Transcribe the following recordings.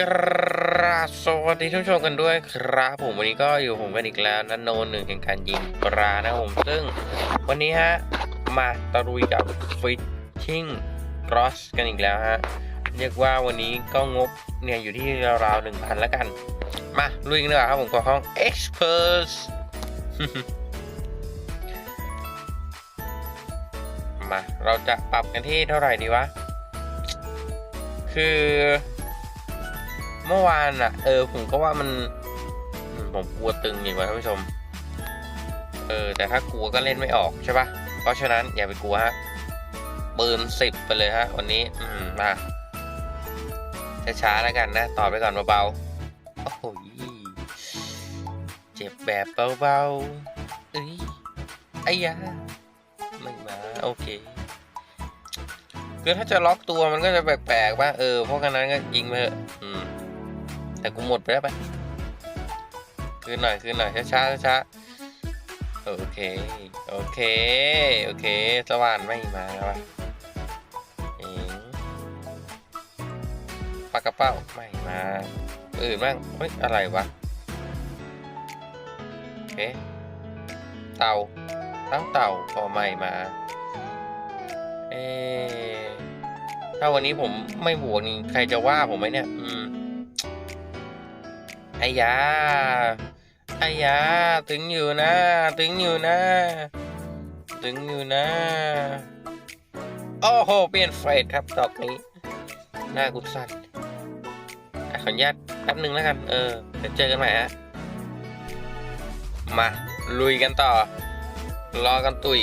กราบสวัสดีท่านผู้ชมกันด้วยครับผมวันนี้ก็อยู่ผมกันอีกแล้วนันโนหนึ่งแห่งการยิงปลานะผมซึ่งวันนี้ฮะ มาตะลุยกับฟิชชิ่งกรอสกันอีกแล้วฮะ เรียกว่าวันนี้ก็งบเนี่ยอยู่ที่ราวๆหนึ่งพันแล้วกัน มาลุยกันดีกว่าครับผมกับห้อง Expert มาเราจะปรับกันที่เท่าไหร่ดีวะ คือ เมื่อวานอะเออ ผมก็ว่ามัน ผมกลัวตึงอย่ว่าท่านผู้ชม เออ แต่ถ้ากลัวก็เล่นไม่ออกใช่ปะเพราะฉะนั้นอย่าไปกลัวฮะปืนสิบไปเลยฮะวันนี้ อืมมาช้าๆแล้วกันนะต่อไปก่อนเบาๆโอ้โหเจ็บแบบเบาๆเอ้ยไอ้ยาไม่มาโอเคคือถ้าจะล็อกตัวมันก็จะแปลกๆป่ะเออเพราะกันนั้นก็ยิงไปเถอะอืม แต่กูหมดไปแล้วไป คืนหน่อยคืนหน่อยช้าช้าช้าโอเค โอเค โอเค สว่านไม่มาแล้วป่ะเองปากกระเป้าไม่มาอื่นบ้างเฮ้ย อะไรวะโอเคเต่าเต่าเต่าพอไม่มา เออถ้าวันนี้ผมไม่บวกนี่ใครจะว่าผมไหมเนี่ย อืม ไอ้ยาไอ้ยาถึงอยู่นะ ถึงอยู่นะ ถึงอยู่นะ โอ้โห เปลี่ยนเฟสครับดอกนี้ หน้ากุศลขออนุญาตแป๊บหนึ่งแล้วกัน เออเดี๋ยวเจอกันใหม่ฮะ มา ลุยกันต่อ รอกันตุย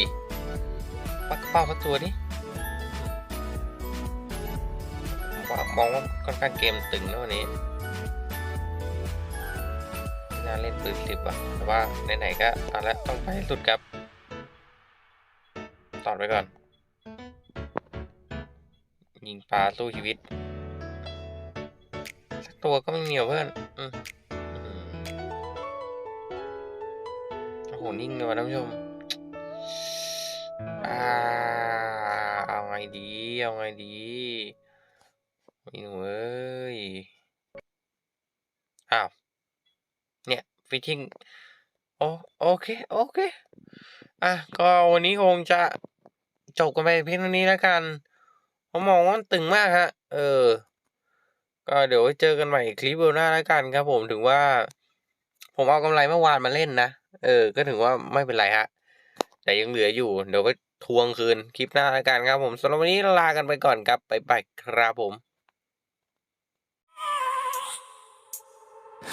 ปักเป้าสักตัวดิมมองว่าค่อนข้างเกมตึงนะวันนี้ น่าเล่นปืนสิบว่ะแต่ว่าไหนๆก็เอาละต้องไปสุดครับตอดไปก่อน ยิงปลาสู้ชีวิต สักตัวก็ไม่มีเพื่อนโอ้โห นิ่งเลยว่ะท่านผู้ชมอ่าเอาไงดี เอาไงดีไม่หนูเอ้ย อ้าว ฟิชชิ่งโอโอเค โอเค อะ ก็วันนี้คงจะจบกันไปเพียงเท่านี้แล้วกัน ผมมองว่าตึงมากฮะ เออ ก็เดี๋ยวไว้เจอกันใหม่คลิปเบลหน้าแล้วกันครับผมถึงว่า ผมเอากำไรเมื่อวานมาเล่นนะ เออ ก็ถือว่าไม่เป็นไรฮะ แต่ยังเหลืออยู่ เดี๋ยวไปทวงคืนคลิปหน้าแล้วกันครับผมสำหรับวันนี้ลากันไปก่อนครับ ไปไปครับผม